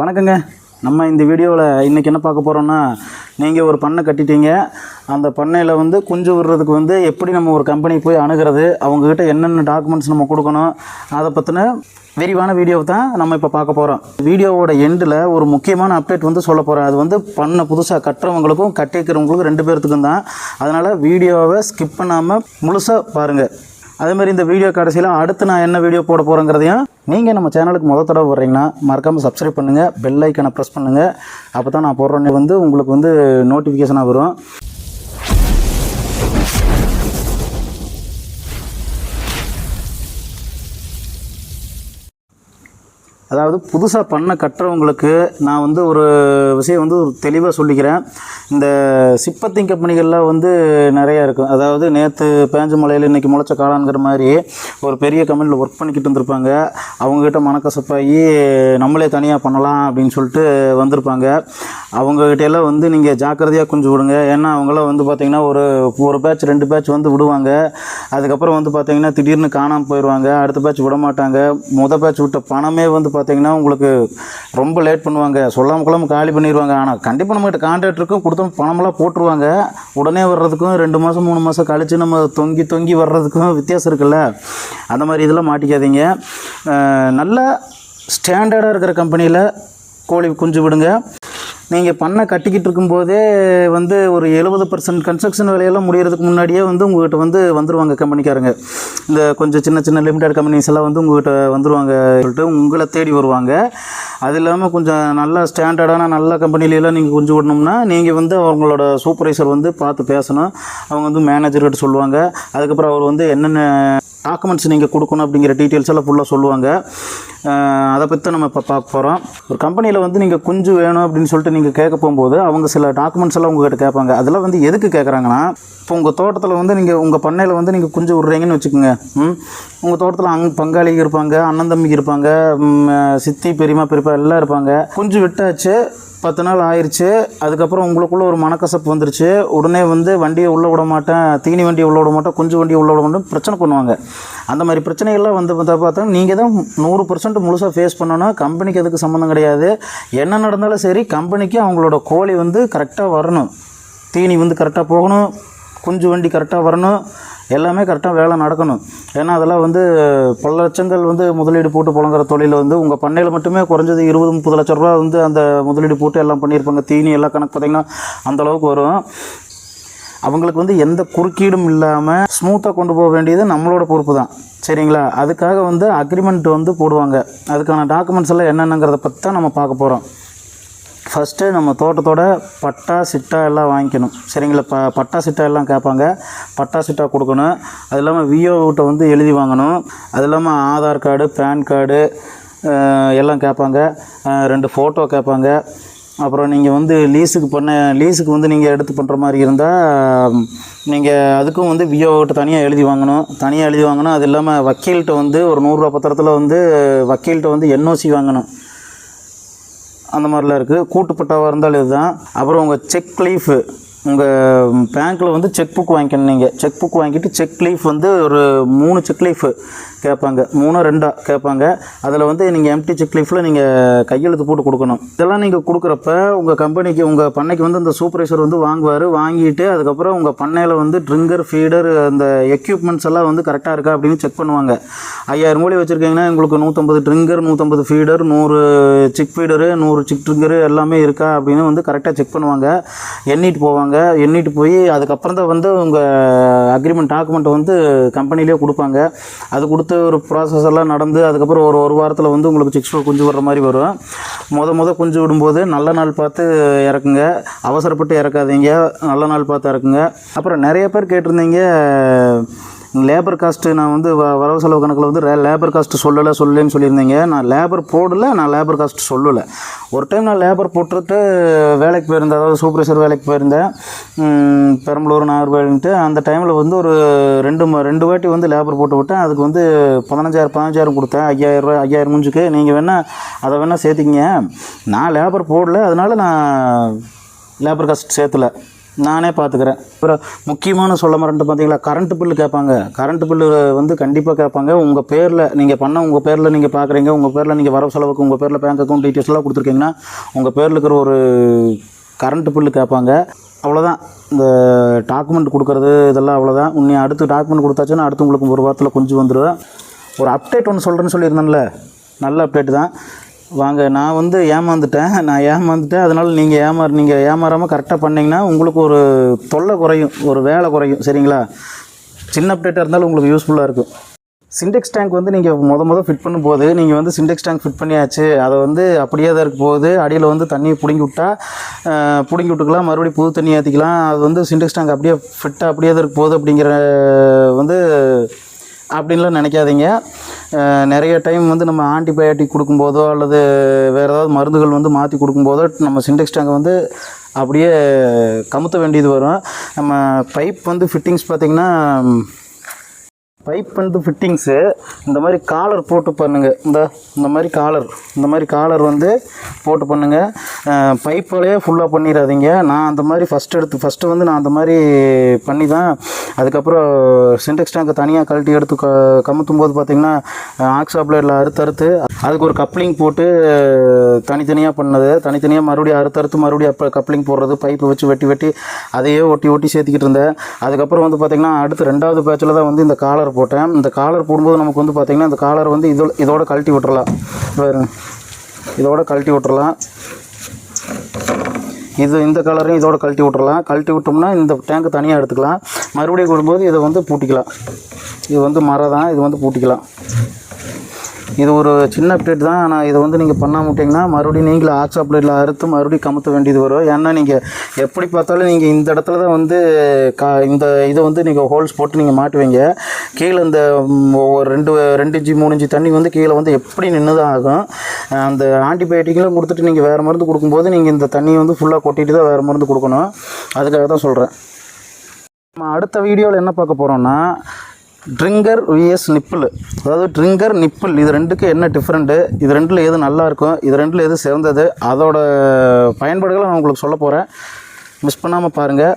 வணக்கங்க. நம்ம இந்த வீடியோவில் இன்றைக்கி என்ன பார்க்க போகிறோம்னா நீங்கள் ஒரு பண்ணை கட்டிட்டீங்க. அந்த பண்ணையில் வந்து குஞ்சு விடுறதுக்கு வந்து எப்படி நம்ம ஒரு கம்பெனி போய் அணுகிறது அவங்கக்கிட்ட என்னென்ன டாக்குமெண்ட்ஸ் நம்ம கொடுக்கணும் அதை பற்றின விரிவான வீடியோவை தான் நம்ம இப்போ பார்க்க போகிறோம் வீடியோவோட எண்டில் ஒரு முக்கியமான அப்டேட் வந்து சொல்ல போகிறேன் அது வந்து பண்ணை புதுசாக கட்டுறவங்களுக்கும் கட்டிக்கிறவங்களுக்கும் ரெண்டு பேர்த்துக்கும் தான். அதனால் வீடியோவை ஸ்கிப் பண்ணாமல் முழுசாக பாருங்கள் அதே மாதிரி இந்த வீடியோ கடைசியில் அடுத்து நான் என்ன வீடியோ போட போகிறேங்கிறதையும் நீங்கள் நம்ம சேனலுக்கு முத தடவை வர்றீங்கன்னா மறக்காமல் சப்ஸ்கிரைப் பண்ணுங்கள் பெல் ஐக்கனை ப்ரெஸ் பண்ணுங்கள் அப்போ தான் நான் போடுறோன்னே வந்து உங்களுக்கு வந்து நோட்டிஃபிகேஷனாக வரும். அதாவது புதுசாக பண்ண கட்டுறவங்களுக்கு நான் வந்து ஒரு விஷயம் வந்து ஒரு தெளிவாக சொல்லிக்கிறேன். இந்த சிப்பத்திங் கம்பெனிகள்லாம் வந்து நிறையா இருக்கும் அதாவது நேற்று பேஞ்ச மலையில் இன்றைக்கி முளைச்ச காளான்கிற மாதிரி ஒரு பெரிய கம்பெனியில் ஒர்க் பண்ணிக்கிட்டு இருந்திருப்பாங்க. அவங்கக்கிட்ட மனக்கசப்பாகி நம்மளே தனியாக பண்ணலாம் அப்படின்னு சொல்லிட்டு வந்திருப்பாங்க. அவங்ககிட்ட வந்து நீங்கள் ஜாக்கிரதையாக கொஞ்சம் விடுங்க. ஏன்னா அவங்களாம் வந்து பார்த்திங்கன்னா ஒரு ஒரு பேட்ச் ரெண்டு பேட்ச் வந்து விடுவாங்க. அதுக்கப்புறம் வந்து பார்த்திங்கன்னா திடீர்னு காணாமல் போயிடுவாங்க அடுத்த பேட்ச் விட மாட்டாங்க முத பேட்ச் விட்ட பணமே வந்து பார்த்திங்கன்னா உங்களுக்கு ரொம்ப லேட் பண்ணுவாங்க. சொல்லாம கொள்ளாமல் காலி பண்ணிடுவாங்க ஆனால் கண்டிப்பாக நம்மகிட்ட கான்ட்ராக்ட் இருக்கும். கொடுத்த பணமெல்லாம் போட்டுருவாங்க. உடனே வர்றதுக்கும் ரெண்டு மாதம் மூணு மாதம் கழித்து நம்ம தொங்கி தொங்கி வர்றதுக்கும் வித்தியாசம் இருக்குல்ல? அந்த மாதிரி இதெல்லாம் மாட்டிக்காதீங்க. நல்ல ஸ்டாண்டர்டாக இருக்கிற கம்பெனியில் கோழி குஞ்சு விடுங்க. நீங்கள் பண்ணை கட்டிக்கிட்டு இருக்கும்போதே வந்து ஒரு எழுபது பர்சன்ட் கன்ஸ்ட்ரக்ஷன் வேலையெல்லாம் முடிகிறதுக்கு முன்னாடியே வந்து உங்கள்கிட்ட வந்து வந்துருவாங்க கம்பெனிக்காரங்க. இந்த கொஞ்சம் சின்ன சின்ன லிமிடெட் கம்பெனிஸ் எல்லாம் வந்து உங்கள்கிட்ட வந்துருவாங்க சொல்லிட்டு உங்களை தேடி வருவாங்க. அது இல்லாமல் கொஞ்சம் நல்ல ஸ்டாண்டர்டான நல்ல கம்பெனிலெலாம் நீங்கள் குஞ்சு விடணும்னா நீங்கள் வந்து அவங்களோட சூப்பர்வைசர் வந்து பார்த்து பேசணும். அவங்க வந்து மேனேஜர்கிட்ட சொல்லுவாங்க. அதுக்கப்புறம் அவர் வந்து என்னென்ன டாக்குமெண்ட்ஸ் நீங்கள் கொடுக்கணும் அப்படிங்கிற டீட்டெயில்ஸ் எல்லாம் ஃபுல்லாக சொல்லுவாங்க. அதை பற்றி நம்ம இப்போ பார்க்க போகிறோம் ஒரு கம்பெனியில் வந்து நீங்கள் குஞ்சு வேணும் அப்படின்னு சொல்லிட்டு நீங்கள் கேட்க போகும்போது அவங்க சில டாக்குமெண்ட்ஸ் எல்லாம் உங்ககிட்ட கேட்பாங்க. அதெல்லாம் வந்து எதுக்கு கேட்குறாங்கன்னா இப்போ உங்கள் தோட்டத்தில் வந்து நீங்கள் உங்கள் பண்ணையில் வந்து நீங்கள் குஞ்சு விட்றீங்கன்னு வச்சுக்கோங்க. உங்கள் தோட்டத்தில் அங் பங்காளிங்க இருப்பாங்க அண்ணன் தம்பிக்கு இருப்பாங்க சித்தி பெரியம்மா பெரியப்பா எல்லாம் இருப்பாங்க. குஞ்சு விட்டாச்சு பத்து நாள் ஆயிடுச்சு அதுக்கப்புறம் உங்களுக்குள்ளே ஒரு மனக்கசப்பு வந்துருச்சு. உடனே வந்து வண்டியை உள்ளே விட மாட்டேன் தீனி வண்டியை உள்ளே விட மாட்டேன் குஞ்சு வண்டியை உள்ளே விட மாட்டேன் பிரச்சனை பண்ணுவாங்க. அந்த மாதிரி பிரச்சனைகள்லாம் வந்து பார்த்தா பார்த்தா நீங்கள் தான் நூறு பர்சன்ட் முழுசாக ஃபேஸ் பண்ணணும். கம்பெனிக்கு அதுக்கு சம்மந்தம் கிடையாது. என்ன நடந்தாலும் சரி கம்பெனிக்கு அவங்களோட கோழி வந்து கரெக்டாக வரணும். தீனி வந்து கரெக்டாக போகணும். குஞ்சு வண்டி கரெக்டாக வரணும். எல்லாமே கரெக்டாக வேலை நடக்கணும். ஏன்னா அதெல்லாம் வந்து பல லட்சங்கள் வந்து முதலீடு போட்டு புழங்குற தொழில் வந்து உங்கள் பண்ணையில் மட்டுமே குறைஞ்சது இருபது முப்பது லட்ச ரூபா வந்து அந்த முதலீடு போட்டு எல்லாம் பண்ணியிருப்பாங்க. தீனி எல்லாம் கணக்கு பார்த்தீங்கன்னா அந்த அளவுக்கு வரும். அவங்களுக்கு வந்து எந்த குறுக்கீடும் இல்லாமல் ஸ்மூத்தாக கொண்டு போக வேண்டியது நம்மளோட பொறுப்பு தான். சரிங்களா? அதுக்காக வந்து அக்ரிமெண்ட் வந்து போடுவாங்க. அதுக்கான டாக்குமெண்ட்ஸ் எல்லாம் என்னென்னங்கிறத பற்றி தான் நம்ம பார்க்க போகிறோம் ஃபஸ்ட்டு நம்ம தோட்டத்தோட பட்டா சிட்டா எல்லாம் வாங்கிக்கணும். சரிங்களா? ப பட்டா சிட்டா எல்லாம் கேட்பாங்க. பட்டா சிட்டா கொடுக்கணும். அது இல்லாமல் விஓகிட்ட வந்து எழுதி வாங்கணும். அது இல்லாமல் ஆதார் கார்டு பேன் கார்டு எல்லாம் கேட்பாங்க. ரெண்டு ஃபோட்டோ கேட்பாங்க. அப்புறம் நீங்கள் வந்து லீஸுக்கு பண்ண லீஸுக்கு வந்து நீங்கள் எடுத்து பண்ணுற மாதிரி இருந்தால் நீங்கள் அதுக்கும் வந்து விஓகிட்ட தனியாக எழுதி வாங்கணும். தனியாக எழுதி வாங்கணும். அது இல்லாமல் வக்கீல்கிட்ட வந்து ஒரு நூறுரூவா பத்திரத்தில் வந்து வக்கீல்கிட்ட வந்து என்ஓசி வாங்கணும். அந்த மாதிரிலாம் இருக்குது கூட்டுப்பட்டாவாக இருந்தாலும் இதுதான். அப்புறம் உங்கள் செக் லீஃபு. உங்கள் பேங்க்கில் வந்து செக் புக் வாங்கிக்கணும் நீங்கள் செக் புக் வாங்கிட்டு செக் லீஃப் வந்து ஒரு மூணு செக் லீஃபு கேட்பாங்க. மூணோ ரெண்டா கேட்பாங்க. அதில் வந்து நீங்கள் எம்டி செக் லீஃபில் நீங்கள் கையெழுத்து போட்டு கொடுக்கணும். இதெல்லாம் நீங்கள் கொடுக்குறப்ப உங்கள் கம்பெனிக்கு உங்கள் பண்ணைக்கு வந்து அந்த சூப்பர்வைசர் வந்து வாங்குவார். வாங்கிட்டு அதுக்கப்புறம் உங்கள் பண்ணையில் வந்து ட்ரிங்கர் ஃபீடர் அந்த எக்யூப்மெண்ட்ஸ் எல்லாம் வந்து கரெக்டாக இருக்கா அப்படின்னு செக் பண்ணுவாங்க. ஐயாயிரம் மூலி வச்சுருக்கீங்கன்னா உங்களுக்கு நூற்றம்பது ட்ரிங்கர் நூற்றம்பது ஃபீடர் நூறு சிக் ஃபீடரு நூறு சிக் ட்ரிங்கரு எல்லாமே இருக்கா அப்படின்னு வந்து கரெக்டாக செக் பண்ணுவாங்க. எண்ணிட்டு போவாங்க. எண்ணிட்டு போய் அதுக்கப்புறம் தான் வந்து உங்கள் அக்ரிமெண்ட் டாக்குமெண்ட் வந்து கம்பெனிலே கொடுப்பாங்க. அது கொடுத்து ஒரு ப்ராசஸ் எல்லாம் நடந்து அதுக்கப்புறம் ஒரு ஒரு வாரத்தில் வந்து உங்களுக்கு சிக்ஸ் குஞ்சு விடுற மாதிரி வரும். முத முத குஞ்சு விடும்போது நல்ல நாள் பார்த்து இறக்குங்க. அவசரப்பட்டு இறக்காதீங்க. நல்ல நாள் பார்த்து இறக்குங்க. அப்புறம் நிறைய பேர் கேட்டிருந்தீங்க. லேபர் காஸ்ட்டு நான் வந்து வ- வரவு செலவு கணக்கில் வந்து லேபர் காஸ்ட்டு சொல்லலை சொல்லலைன்னு சொல்லியிருந்தீங்க. நான் லேபர் போடலை நான் லேபர் காஸ்ட் சொல்லலை. ஒரு டைம் நான் லேபர் போட்டுட்டு வேலைக்கு போயிருந்தேன். அதாவது சூப்பர்வைசர் வேலைக்கு போயிருந்தேன். பெரம்பலூர் நாகர்கோவில்ன்ட்டு அந்த டைமில் வந்து ஒரு ரெண்டு ம- ரெண்டு வாட்டி வந்து லேபர் போட்டு விட்டேன். அதுக்கு வந்து பதினஞ்சாயிரம் பதினஞ்சாயிரம் கொடுத்தேன். ஐயாயிரம் ரூபாய் ஐயாயிரம் மூஞ்சுக்கு. நீங்கள் வேணால் அதை வேணால் சேர்த்திங்க நான் லேபர் போடல. அதனால் நான் லேபர் காஸ்ட் சேர்த்துல. நானே பார்த்துக்கிறேன். அப்புறம் முக்கியமான சொல்ல மறந்துட்டு பார்த்தீங்களா கரண்ட் பில்லு கேட்பாங்க. கரண்ட் பில்லு வந்து கண்டிப்பாக கேட்பாங்க. உங்கள் பேரில் நீங்கள் பண்ண உங்கள் பேரில் நீங்கள் பார்க்குறீங்க உங்கள் பேரில் நீங்கள் வரவு செலவுக்கு உங்கள் பேரில் பேங்க் அக்கௌண்ட் டீட்டெயில்ஸ்லாம் கொடுத்துருக்கீங்கன்னா உங்கள் பேரில் இருக்கிற ஒரு கரண்ட் பில்லு கேட்பாங்க. அவ்வளோதான் இந்த டாக்குமெண்ட் கொடுக்குறது இதெல்லாம் அவ்வளோதான் உன்னை அடுத்து டாக்குமெண்ட் கொடுத்தாச்சுன்னா அடுத்து உங்களுக்கு ஒரு வாரத்தில் கொஞ்சம் வந்துடுவேன் ஒரு அப்டேட் ஒன்று சொல்கிறேன்னு சொல்லியிருந்தேன்ல. நல்ல அப்டேட் தான். வாங்க நான் வந்து ஏமாந்துட்டேன். நான் ஏமாந்துட்டேன். அதனால் நீங்கள் ஏமா நீங்கள் ஏமாறாமல் கரெக்டாக பண்ணிங்கன்னா உங்களுக்கு ஒரு தொல்லை குறையும் ஒரு வேலை குறையும் சரிங்களா? சின்ன அப்டேட்டாக இருந்தாலும் உங்களுக்கு யூஸ்ஃபுல்லாக இருக்கும். சிண்டெக்ஸ் டேங்க் வந்து நீங்கள் முத முத ஃபிட் பண்ணும்போது நீங்கள் வந்து சிண்டெக்ஸ் டேங்க் ஃபிட் பண்ணியாச்சு. அதை வந்து அப்படியே தான் இருக்க போகுது. அடியில் வந்து தண்ணியை பிடுங்கி விட்டா பிடுங்கி விட்டுக்கலாம். மறுபடியும் புது தண்ணி ஏற்றிக்கலாம் அது வந்து சிண்டெக்ஸ் டேங்க் அப்படியே ஃபிட்டாக அப்படியே தான் இருக்க போகுது அப்படிங்கிற வந்து அப்படின்லாம் நினைக்காதீங்க. நிறைய டைம் வந்து நம்ம ஆன்டிபயோட்டிக் கொடுக்கும்போதோ அல்லது வேறு ஏதாவது மருந்துகள் வந்து மாற்றி கொடுக்கும்போதோ நம்ம சிண்டெக்ஸ் டேங்கை வந்து அப்படியே கமுத்த வேண்டியது வரும். நம்ம பைப் வந்து ஃபிட்டிங்ஸ் பார்த்திங்கன்னா பைப் வந்து ஃபிட்டிங்ஸு இந்த மாதிரி காலர் போட்டு பண்ணுங்கள் இந்த இந்த மாதிரி காலர் இந்த மாதிரி காலர் வந்து போட்டு பண்ணுங்கள் பைப்பாலேயே ஃபுல்லாக பண்ணிடாதீங்க நான் அந்த மாதிரி ஃபஸ்ட் எடுத்து ஃபஸ்ட்டு வந்து நான் அந்த மாதிரி பண்ணி தான் அதுக்கப்புறம் சின்டெக்ஸ் டேங்கை தனியாக கழட்டி எடுத்து க கமுத்தும் போது பார்த்தீங்கன்னா ஆக்ஸா அறுத்து அறுத்து அதுக்கு ஒரு கப்ளிங் போட்டு தனித்தனியாக பண்ணது. தனித்தனியாக மறுபடியும் அறுத்து அறுத்து மறுபடியும் அப்போ கப்ளிங் போடுறது பைப்பை வச்சு வெட்டி வெட்டி அதையே ஒட்டி ஒட்டி சேர்த்துக்கிட்டு இருந்தேன். அதுக்கப்புறம் வந்து பார்த்திங்கன்னா அடுத்து ரெண்டாவது பேட்சில் தான் வந்து இந்த காலர் போட்டேன். இந்த காலர் போடும்போது நமக்கு வந்து பார்த்திங்கன்னா இந்த காலர் வந்து இதோ இதோட கழட்டி விட்டுறலாம். பாருங்க. இதோட கழட்டி விட்டுறலாம். இது இந்த கலரையும் இதோட கழட்டி விட்டுறலாம். கழட்டி விட்டோம்னா இந்த டேங்க் தனியாக எடுத்துக்கலாம். மறுபடியும் கொடுக்கும்போது இதை வந்து பூட்டிக்கலாம். இது வந்து மரம் தான் இது வந்து பூட்டிக்கலாம். இது ஒரு சின்ன அப்டேட் தான். ஆனால் இதை வந்து நீங்கள் பண்ண விட்டிங்கன்னா மறுபடியும் நீங்களே ஆக்ஸ் அப்டேட்டில் அறுத்து மறுபடியும் கமுத்த வேண்டியது வரும். ஏன்னா நீங்கள் எப்படி பார்த்தாலும் நீங்கள் இந்த இடத்துல தான் வந்து கா இந்த இதை வந்து நீங்கள் ஹோல்ஸ் போட்டு நீங்கள் மாட்டுவீங்க. கீழே இந்த ஒவ்வொரு ஒரு ரெண்டு ரெண்டு இஞ்சி மூணு இஞ்சி தண்ணி வந்து கீழே வந்து எப்படி நின்று தான் ஆகும். அந்த ஆன்டிபயோட்டிக்லாம் கொடுத்துட்டு நீங்கள் வேறு மருந்து கொடுக்கும்போது நீங்கள் இந்த தண்ணியை வந்து ஃபுல்லாக கொட்டிட்டு தான் வேறு மருந்து கொடுக்கணும். அதுக்காக தான் சொல்கிறேன் நம்ம அடுத்த வீடியோவில் என்ன பார்க்க போகிறோம்னா ட்ரிங்கர் விஎஸ் நிப்பிள் அதாவது ட்ரிங்கர் நிப்பிள் இது ரெண்டுக்கு என்ன டிஃப்ரெண்ட்டு இது ரெண்டில் எது நல்லாயிருக்கும் இது ரெண்டில் எது சிறந்தது? அதோட பயன்பாடுகளை நான் உங்களுக்கு சொல்ல போகிறேன் மிஸ் பண்ணாமல் பாருங்கள்